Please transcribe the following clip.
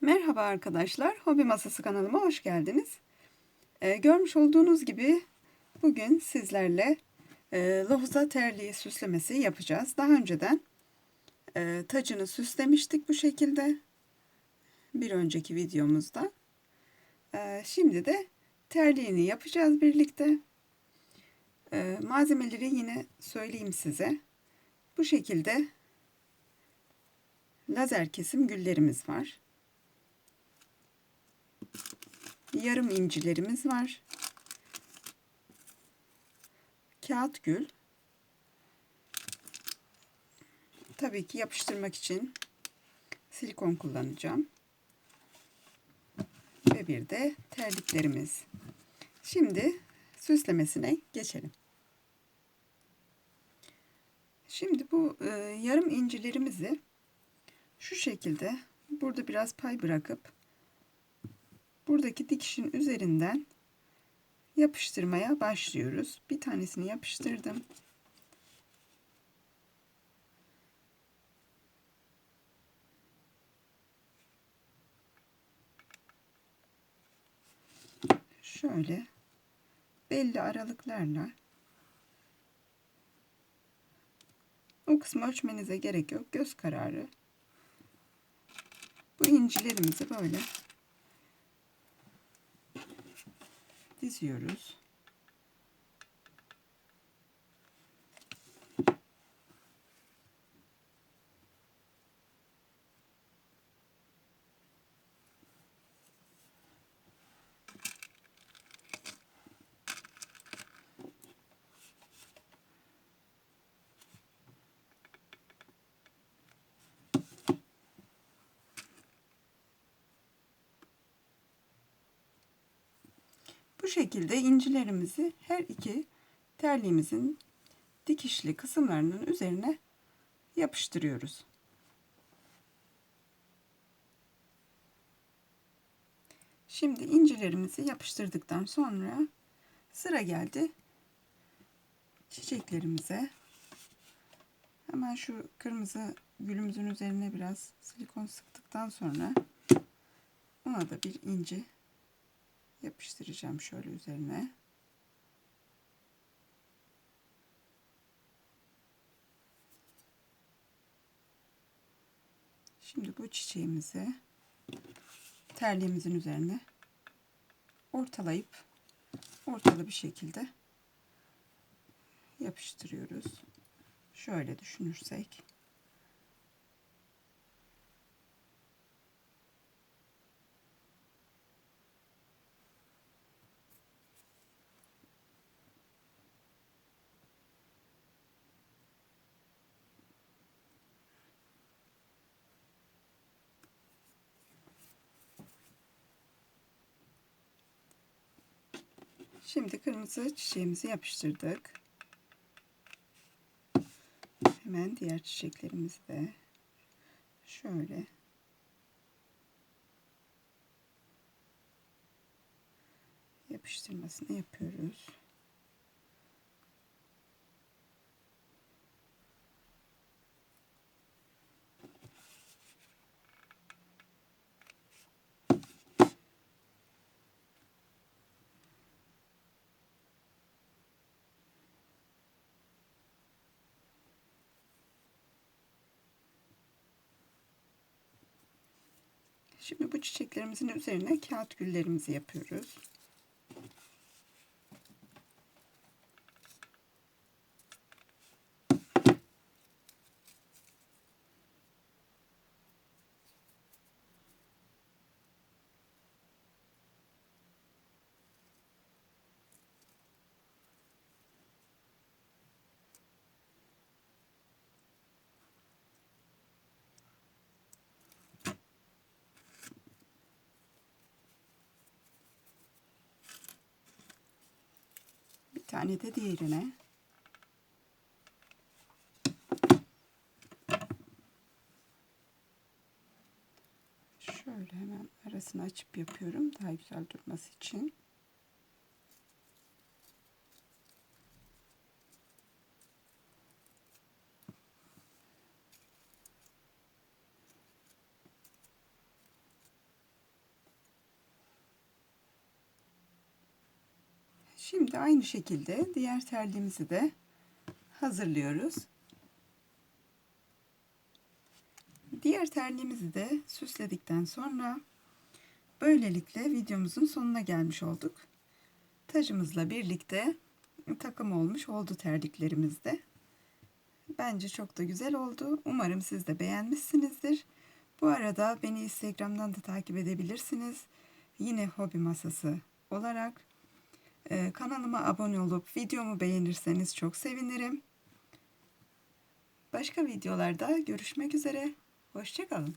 Merhaba arkadaşlar, Hobi Masası kanalıma hoş geldiniz. Ee, görmüş olduğunuz gibi bugün sizlerle e, lohusa terliği süslemesi yapacağız. Daha önceden e, tacını süslemiştik bu şekilde bir önceki videomuzda. E, şimdi de terliğini yapacağız birlikte. E, malzemeleri yine söyleyeyim size. Bu şekilde lazer kesim güllerimiz var. Yarım incilerimiz var. Kağıt gül. Tabii ki yapıştırmak için silikon kullanacağım. Ve bir de terliklerimiz. Şimdi süslemesine geçelim. Şimdi bu e, yarım incilerimizi şu şekilde burada biraz pay bırakıp buradaki dikişin üzerinden yapıştırmaya başlıyoruz. Bir tanesini yapıştırdım. Şöyle belli aralıklarla o kısmı ölçmenize gerek yok. Göz kararı. Bu incilerimizi böyle diziyoruz. Şekilde incilerimizi her iki terliğimizin dikişli kısımlarının üzerine yapıştırıyoruz. Şimdi incilerimizi yapıştırdıktan sonra sıra geldi çiçeklerimize. Hemen şu kırmızı gülümüzün üzerine biraz silikon sıktıktan sonra ona da bir inci yapıştıracağım şöyle üzerine. Şimdi bu çiçeğimizi terliğimizin üzerine ortalayıp ortalı bir şekilde yapıştırıyoruz. Şöyle düşünürsek. Şimdi kırmızı çiçeğimizi yapıştırdık. Hemen diğer çiçeklerimizi de şöyle yapıştırmasını yapıyoruz. Şimdi bu çiçeklerimizin üzerine kağıt güllerimizi yapıyoruz. Tane de diğerine. Şöyle hemen arasını açıp yapıyorum daha güzel durması için. Şimdi aynı şekilde diğer terliğimizi de hazırlıyoruz. Diğer terliğimizi de süsledikten sonra böylelikle videomuzun sonuna gelmiş olduk. Tacımızla birlikte takım olmuş oldu terliklerimizde. Bence çok da güzel oldu. Umarım siz de beğenmişsinizdir. Bu arada beni Instagram'dan da takip edebilirsiniz. Yine hobi masası olarak Ee, kanalıma abone olup videomu beğenirseniz çok sevinirim. Başka videolarda görüşmek üzere. Hoşçakalın.